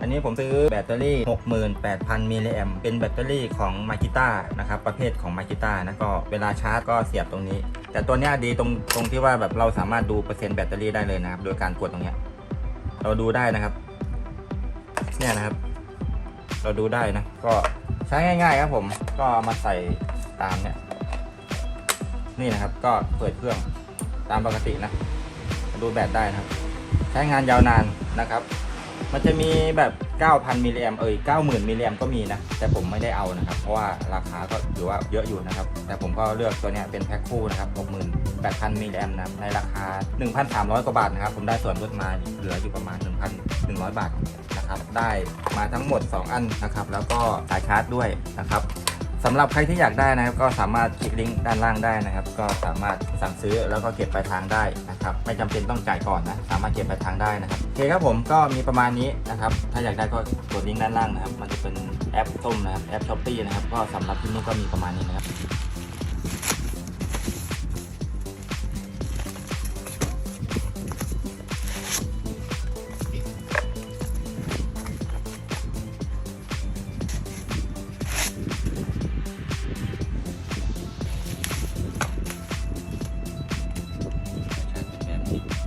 อันนี้ผมซื้อแบตเตอรี่ 68,000มิลลิแอมเป็นแบตเตอรี่ของมากิต้านะครับประเภทของมากิต้านะก็เวลาชาร์จก็เสียบตรงนี้ แต่ตัวนี้ดีตรงตรงที่ว่าแบบเราสามารถดูเปอร์เซ็นต์แบตเตอรี่ได้เลยนะครับโดยการกดตรงนี้เราดูได้นะครับ เนี่ยนะครับ เราดูได้นะ ก็ใช้ง่าย ๆ ครับผมก็ามาใส่ตามเนี่ยนี่นะครับก็เปิดเครื่องตามปกตินะ ดูแบตได้นะครับ ใช้งานยาวนานนะครับ มันจะมีแบบ 9,000 มิลลิแอมเอ่ย90,000 มิลลิแอมก็มีนะ แต่ผมไม่ได้เอานะครับ เพราะว่าราคาก็ถือว่าเยอะอยู่นะครับ แต่ผมก็เลือกตัวนี้เป็นแพ็คคู่นะครับ 68,000 มิลลิแอมนะในราคา 1,300 กว่าบาทนะครับ ผมได้ส่วนลดมาเหลืออยู่ประมาณ 1,100 บาทนะครับ ได้มาทั้งหมด 2 อันนะครับ แล้วก็สายชาร์จด้วยนะครับ สำหรับใครที่อยากได้นะครับก็สามารถคลิกลิงก์ด้านล่างได้นะครับ ก็สามารถสั่งซื้อแล้วก็เก็บปลายทางได้นะครับ ไม่จำเป็นต้องจ่ายก่อนนะ สามารถเก็บปลายทางได้นะครับโอเคครับผมก็มีประมาณนี้นะครับ ถ้าอยากได้ก็กดลิงก์ด้านล่างนะครับ มันจะเป็นแอปส้มนะครับแอปช้อปปี้นะครับ ก็สำหรับที่นี่ก็มีประมาณนี้นะครับ Thank you.